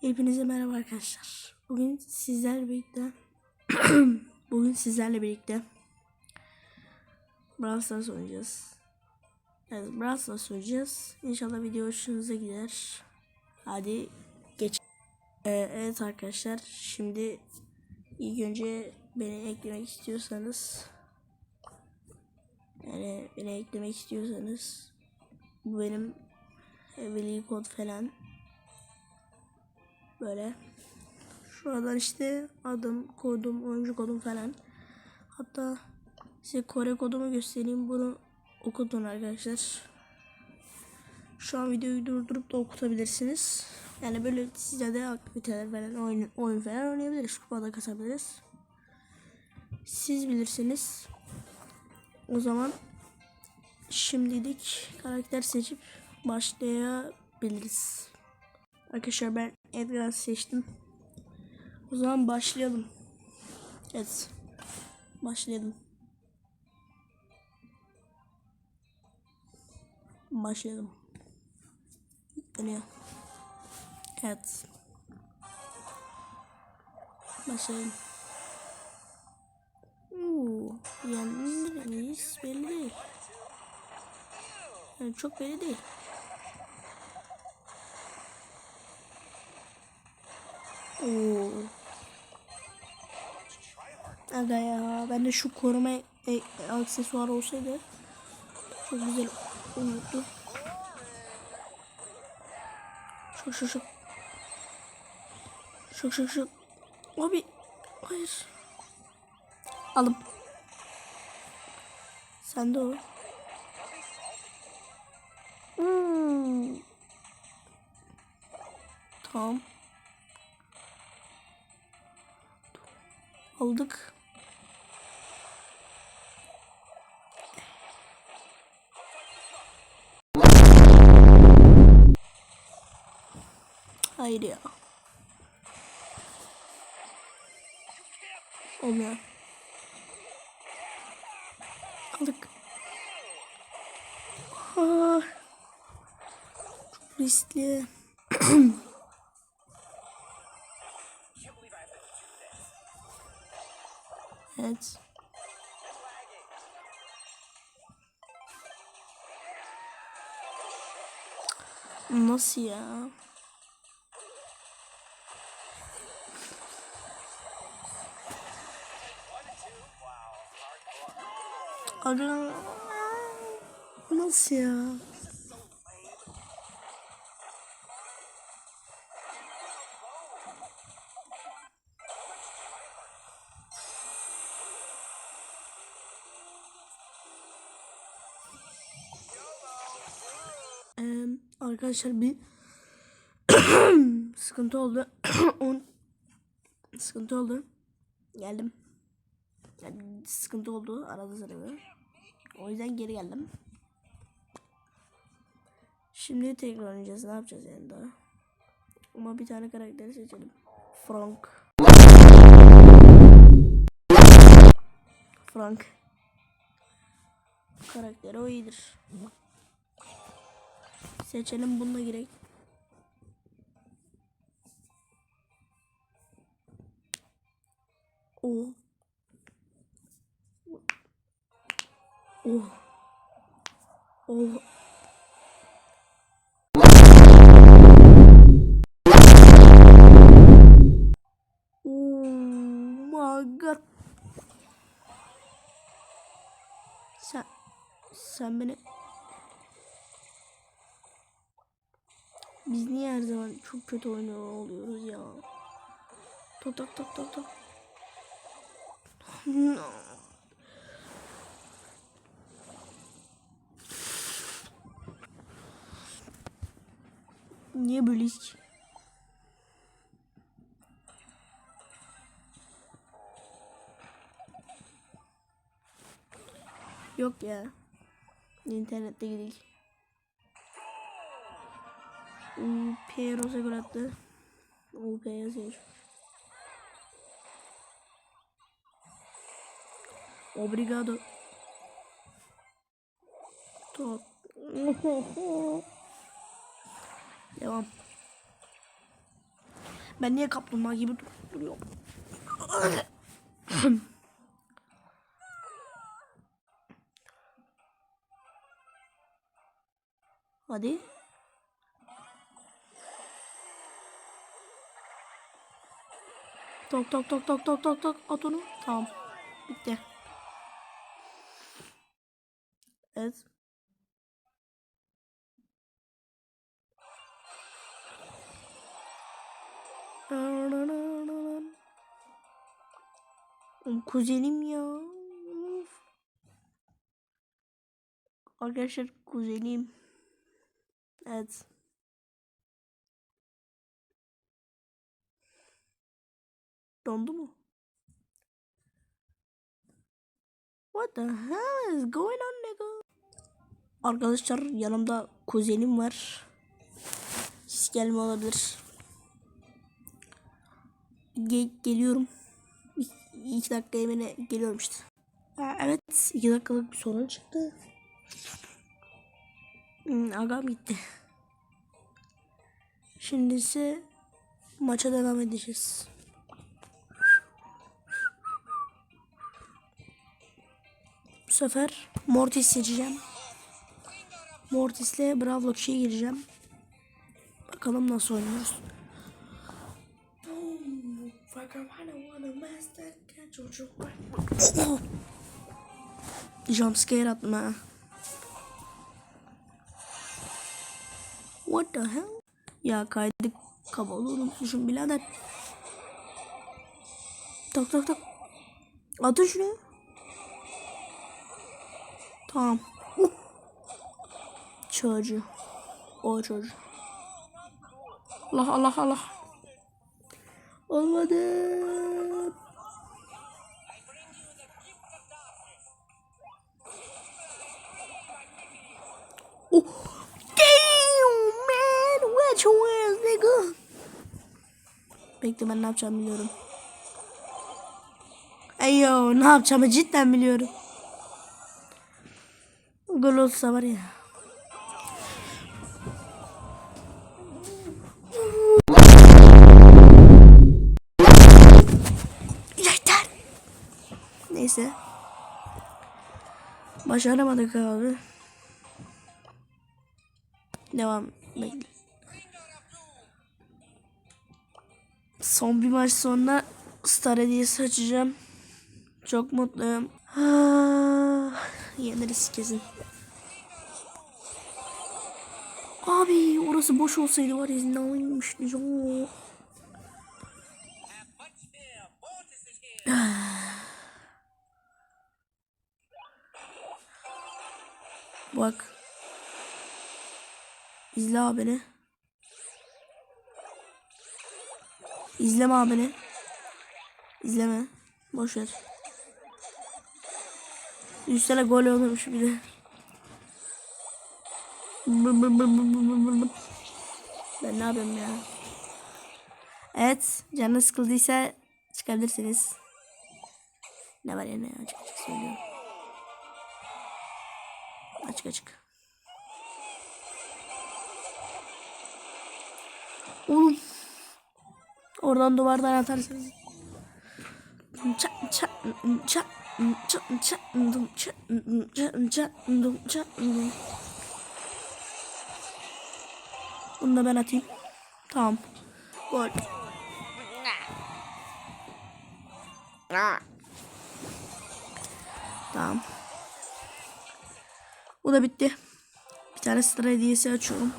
Hepinize merhaba arkadaşlar. Bugün sizlerle birlikte bugün sizlerle birlikte Brawl Stars oynayacağız. Evet Brawl Stars oynayacağız. İnşallah video hoşunuza gider. Hadi geç. Ee, evet arkadaşlar şimdi ilk önce beni eklemek istiyorsanız yani beni eklemek istiyorsanız bu benim veli kod falan böyle. Şuradan işte adım kodum oyuncu kodum falan. Hatta size Kore kodumu göstereyim. Bunu okutun arkadaşlar. Şu an videoyu durdurup da okutabilirsiniz. Yani böyle size de aktiviteler falan oyun, oyun falan oynayabiliriz. Kupada kasabiliriz. Siz bilirsiniz. O zaman şimdilik karakter seçip başlayabiliriz. Arkadaşlar ben Edgar seçtim. O zaman başlayalım. Evet. Başlayalım. Başlayalım. Dönüyor. Evet. Başlayalım. Yani neredeyiz belli değil. Yani çok belli değil. Aga ya ben de şu koruma e, aksesuar olsaydı çok güzel olurdu. Şok şok şok. Şok şok şok. Abi hayır. Alım. Sen de o. Hmm. Tamam. aldık. Hayır ya. Olmuyor. Aldık. Ah. Çok riskli. Evet. Nasıl ya? Ara nasıl ya? Arkadaşlar bir sıkıntı oldu. On sıkıntı oldu. Geldim. Yani sıkıntı oldu arada sırada. O yüzden geri geldim. Şimdi tekrar oynayacağız. Ne yapacağız yani daha? Ama bir tane karakteri seçelim. Frank. Frank. Karakteri o iyidir. Seçelim bununla girek. O. Oh. Oh. God. Sen sen beni Biz niye her zaman çok kötü oynuyor oluyoruz ya? Tok tok tok tok tok. Niye böyle? Yok ya. İnternette gidelim. UP Rosa gol attı. UP yazıyor. Obrigado. Top. Devam. Ben niye kaplumbağa gibi dur- duruyorum? Hadi. Tok tok tok tok tok tok tok at onu. Tamam. Bitti. Evet. Oğlum Kuzenim ya. Of. Arkadaşlar kuzenim. Evet. Dondu mu? What the hell is going on nigga? Arkadaşlar yanımda kuzenim var. Siz gelme olabilir. Ge- geliyorum. İ- iki dakika yemene geliyorum evet iki dakikalık bir sorun çıktı. Hmm, agam gitti. Şimdi ise maça devam edeceğiz. Bu sefer Mortis seçeceğim. Mortis'le Bravo kişiye gireceğim. Bakalım nasıl oynuyoruz. Jumpscare attım ha. What the hell? Ya kaydık kabalı unutmuşum birader. Tak tak tak. Atın şunu. Tamam. Uh. Çocuğu. O çocuğu. Allah Allah Allah. Olmadı. Oh. Damn man. Wet your nigga. Bekle ben ne yapacağımı biliyorum. Ayo ne yapacağımı cidden biliyorum. Gol olsa var ya. Neyse. Başaramadık abi. Devam. Son bir maç sonra Star hediyesi açacağım. Çok mutluyum. Ah, yeneriz kesin. Abi orası boş olsaydı var ya ne oynamıştı ya. Bak. İzle abini. İzleme abini. İzleme. Boş ver. Üstüne gol olmuş bir de. Ben ne yapayım ya? Evet, canınız sıkıldıysa çıkabilirsiniz. Ne var ya ne açık açık söylüyorum çık çık. Oğlum. Oradan duvardan atarsınız. Çak çak çak çak çak çak çak çak Bunu da ben atayım. Tamam. Gol. Tamam. Bu da bitti. Bir tane star hediyesi açıyorum.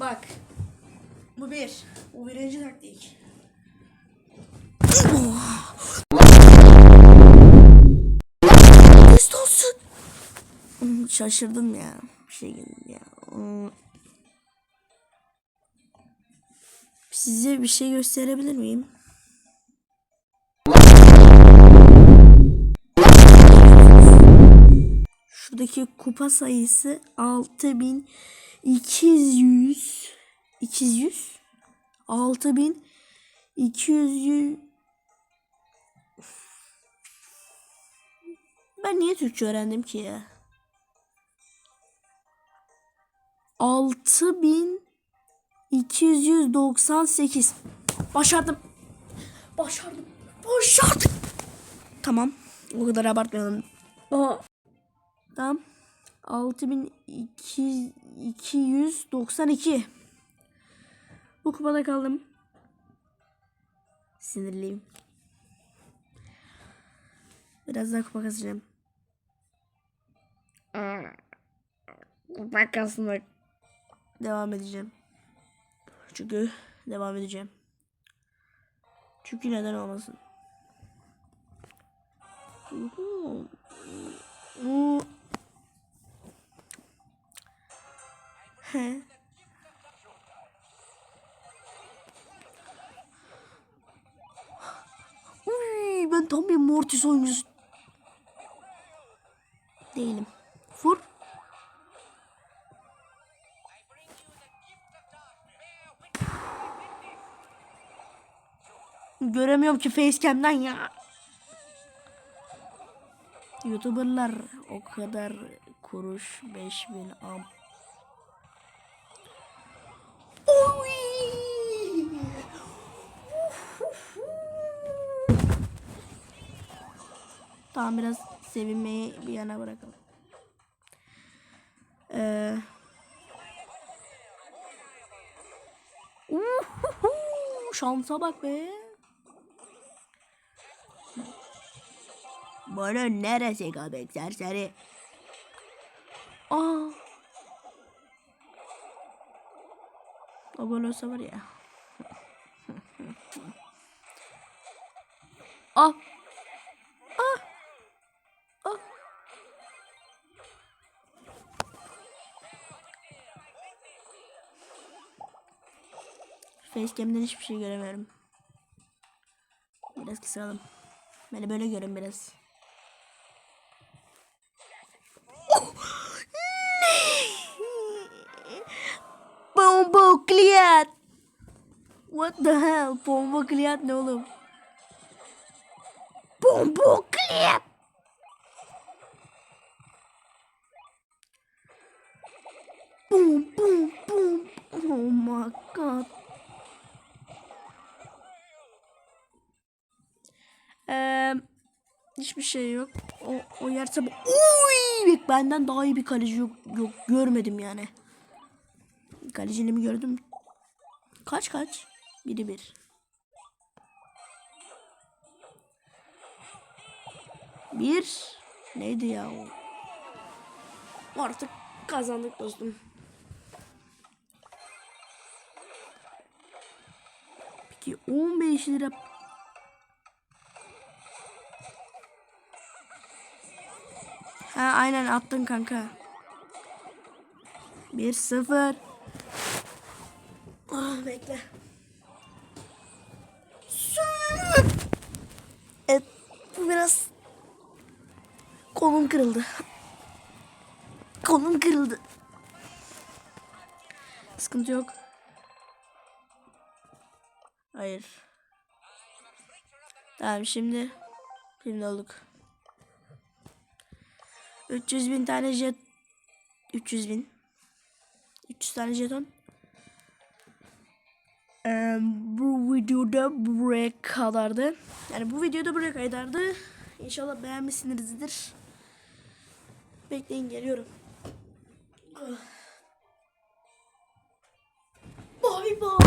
Bak. Bu bir. Bu birinci taktik. Olsun. Hmm, Şaşırdım ya. Bir şey geldi ya. Hmm. Size bir şey gösterebilir miyim? Şuradaki kupa sayısı 6200 200 6200 Ben niye Türkçe öğrendim ki ya? 6000 298. Başardım. Başardım. Başardım. Tamam. O kadar abartmayalım. Aa. Tamam. 6292. Bu kupada kaldım. Sinirliyim. Biraz daha kupa kasacağım. Kupa kasmak. Devam edeceğim. Çünkü devam edeceğim. Çünkü neden olmasın? He. Uy, ben tam bir Mortis oyuncusu değilim. Vur. Göremiyorum ki facecam'den ya. Youtuberlar o kadar kuruş 5000 am. Tamam biraz sevinmeyi bir yana bırakalım. Ee, Uhuhu, şansa bak be. Bunun neresi göbek serseri? Aa. O gol olsa var ya. ah. Facecam'den hiçbir şey göremiyorum. Biraz kısalım. Beni böyle görün biraz. Bombokliyat. What the hell? Bombokliyat ne oğlum? Bombokliyat. Boom boom boom. Oh my god. Eee hiçbir şey yok. O, o yerse bu. Uy! Benden daha iyi bir kaleci yok, yok görmedim yani. Kalecini mi gördüm? Kaç kaç? Biri bir. Bir. Neydi ya o? Artık kazandık dostum. Peki 15 lira Ha aynen attın kanka. 1-0. Ah bekle. Evet bu biraz kolum kırıldı. Kolum kırıldı. Sıkıntı yok. Hayır. Tamam şimdi şimdi olduk. 300 bin tane jet 300 bin. 300 tane jeton. Ee, bu videoda buraya kadardı. Yani bu videoda buraya kadardı. İnşallah beğenmişsinizdir. Bekleyin geliyorum. Bye bye